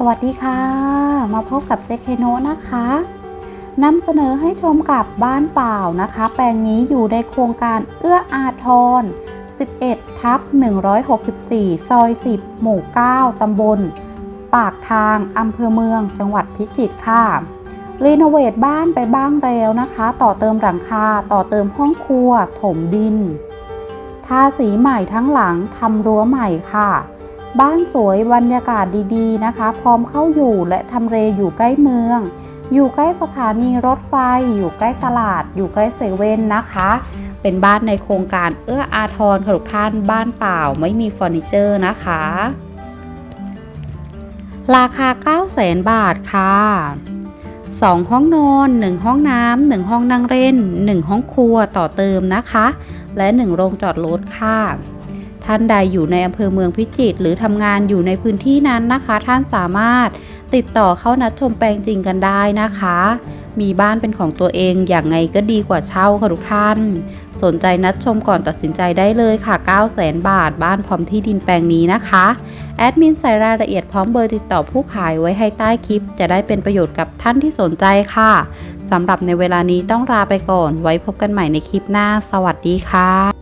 สวัสดีค่ะ มาพบกับเจเคโนนะคะนำเสนอให้ชมกับบ้านเปล่านะคะ แปลงนี้อยู่ในโครงการเอื้ออาทร 11 ทับ 164 ซอย 10 หมู่ 9 ตำบล ปากทาง อำเภอเมือง จังหวัดพิจิตรค่ะ รีโนเวทบ้านไปบ้างแล้วนะคะ ต่อเติมหลังคา ต่อเติมห้องครัว ถมดิน ทาสีใหม่ทั้งหลัง ทำรั้วใหม่ค่ะ บ้านสวยบรรยากาศดีๆนะคะ พร้อมเข้าอยู่และทำเลอยู่ใกล้เมือง อยู่ใกล้สถานีรถไฟ อยู่ใกล้ตลาด อยู่ใกล้เซเว่นนะคะ เป็นบ้านในโครงการเอื้ออาทรค่ะทุกท่านบ้านเปล่าไม่มีเฟอร์นิเจอร์นะคะ ราคา 9 0 0 0 0 0บาทค่ะ 2 ห้องนอน 1 ห้องน้ำ1ห้องนั่งเล่น 1 ห้องครัวต่อเติมนะคะ และ 1 โรงจอดรถค่ะ ท่านใดอยู่ในอำเภอเมืองพิจิตรหรือทำงานอยู่ในพื้นที่นั้นนะคะ ท่านสามารถติดต่อเข้านัดชมแปลงจริงกันได้นะคะ มีบ้านเป็นของตัวเองอย่างไงก็ดีกว่าเช่าค่ะทุกท่าน สนใจนัดชมก่อนตัดสินใจได้เลยค่ะ 9 0 0 0 0 0บาท บ้านพร้อมที่ดินแปลงนี้นะคะ แอดมินใส่รายละเอียดพร้อมเบอร์ติดต่อผู้ขายไว้ให้ใต้คลิป จะได้เป็นประโยชน์กับท่านที่สนใจค่ะสำหรับในเวลานี้ต้องลาไปก่อน ไว้พบกันใหม่ในคลิปหน้า สวัสดีค่ะ